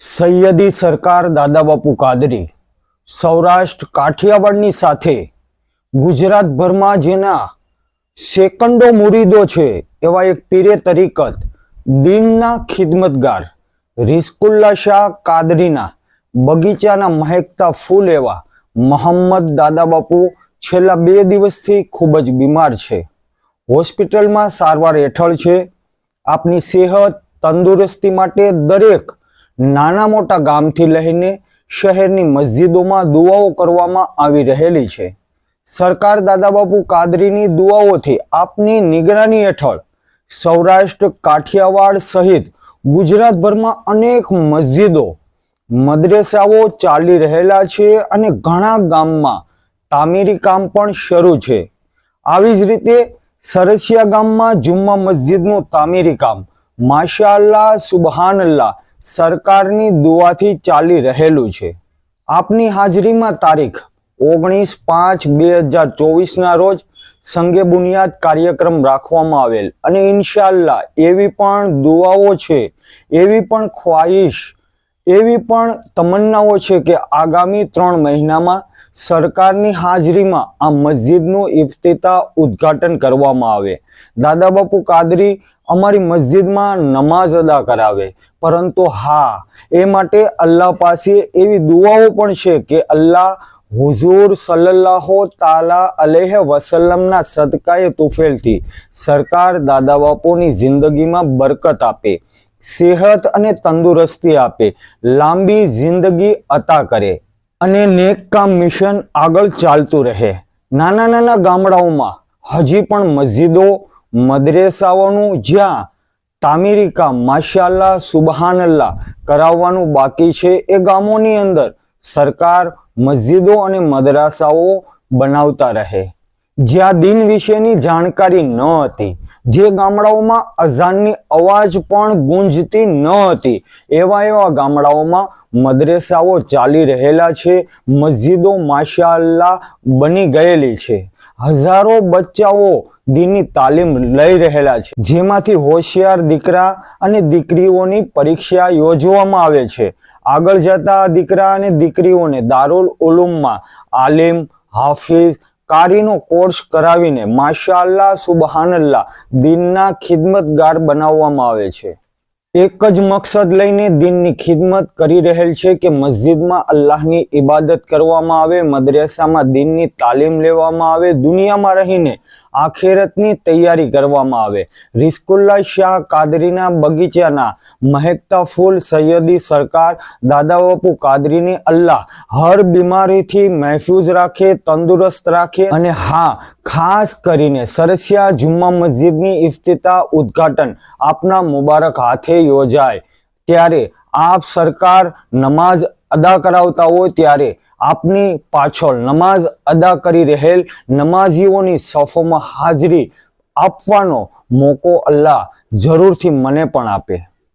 સૈયદી સરકાર દાદાબાપુ કાદરી, સૌરાષ્ટ્ર કાઠિયાવાડની સાથે ગુજરાતભરમાં જેના સેકન્ડો મુરીદો છે, એવા એક પીરે તરીકત દિનના ખિદમતગાર રિસ્કુલ્લા શાહ કાદરીના બગીચાના મહેકતા ફૂલ એવા મોહમ્મદ દાદાબાપુ છેલ્લા બે દિવસથી ખૂબ જ બીમાર છે. હોસ્પિટલમાં સારવાર હેઠળ છે. આપની સેહત તંદુરસ્તી માટે દરેક નાના મોટા ગામથી લઈને શહેરની મસ્જિદોમાં દુઆઓ કરવામાં આવી રહેલી છે. સરકાર દાદાબાપુ કાદરીની દુઆઓથી આપની નિગરાની હેઠળ સૌરાષ્ટ્ર, કાઠિયાવાડ સહિત ગુજરાતભરમાં અનેક મસ્જિદો, મદ્રેસાઓ ચાલી રહેલા છે અને ઘણા ગામમાં તામીરી કામ પણ શરૂ છે. આવી જ રીતે સરસિયા ગામમાં જુમ્મા મસ્જિદનું તામીરી કામ માશાલ્લા સુબહાનલ્લા સરકારની દુઆથી ચાલી રહેલું છે. આપની હાજરીમાં તારીખ ઓગણીસ પાંચ બે હજાર ચોવીસના રોજ સંગે બુનિયાદ કાર્યક્રમ રાખવામાં આવેલ. અને ઇન્શાલ્લા એવી પણ દુઆઓ છે, એવી પણ ખ્વાહિશ એવી પણ તમન્નાઓ છે કે આગામી ત્રણ મહિનામાં સરકારની હાજરીમાં આ મસ્જિદનું ઇફ્તિતા ઉદ્ઘાટન કરવામાં આવે. દાદા બાપુ કાદરી અમારી મસ્જિદમાં નમાઝ અદા કરાવે. પરંતુ હા, એ માટે અલ્લાહ પાસે એવી દુઆઓ પણ છે કે અલ્લાહ હુઝુર સલ્લાહો તાલા અલેહ વસલ્લમના સદકાએ તુફેલથી સરકાર દાદા બાપુની જિંદગીમાં બરકત આપે. સેહત અને તંદુરસ્તી આપે, લાંબી જિંદગી અતા કરે અને નેક કામ મિશન આગળ ચાલતું રહે. નાના નાના ગામડાઓમાં હજી પણ મસ્જિદો, મદ્રેસાઓનું જ્યાં તામીરી કામ માશાલ્લાહ સુબહાનલ્લાહ કરાવવાનું બાકી છે એ ગામોની અંદર સરકાર મસ્જિદો અને મદ્રાસાઓ બનાવતા રહે. જ્યાં દિન વિશેની જાણકારી ન હતી, જે ગામડાઓમાં અઝાનની અવાજ પણ ગુંજતી ન હતી, એવા એવા ગામડાઓમાં મદ્રેસાઓ ચાલી રહેલા છે, મસ્જિદો માશાલ્લા બની ગયેલી છે. હજારો બચ્ચાઓ દિનની તાલીમ લઈ રહેલા છે, જેમાંથી હોશિયાર દીકરા અને દીકરીઓની પરીક્ષા યોજવામાં આવે છે. આગળ જતા દીકરા અને દીકરીઓને દારુલ ઉલુમમાં આલિમ, હાફિઝ કારીનો કોર્સ કરાવીને માશાલ્લા સુબહાનલ્લાહ દિનના ખિદમતગાર બનાવવામાં આવે છે. એક જ મકસદ લઈને દિનની ખિદમત કરી રહેલ છે કે મસ્જિદમાં અલ્લાહની ઇબાદત કરવામાં આવે, મદ્રેસામાં દિનની તાલીમ લેવામાં આવે, દુનિયામાં રહીને આખેરતની તૈયારી કરવામાં આવે. રિસ્કુલ્લા શાહ કાદરીના બગીચાના મહેકતા ફૂલ સૈયદી સરકાર દાદાબાપુ કાદરીને અલ્લાહ હર બીમારીથી મહેફૂઝ રાખે, તંદુરસ્ત રાખે અને હા, ખાસ કરીને સરસિયા જુમ્મા મસ્જિદની ઇફ્તિતા ઉદ્ઘાટન આપના મુબારક હાથે યોજાય. ત્યારે આપ સરકાર નમાઝ અદા કરાવતા હોય ત્યારે આપની પાછળ નમાઝ અદા કરી રહેલ નમાઝીઓની સફોમાં હાજરી આપવાનો મોકો અલ્લાહ જરૂરથી મને પણ આપે.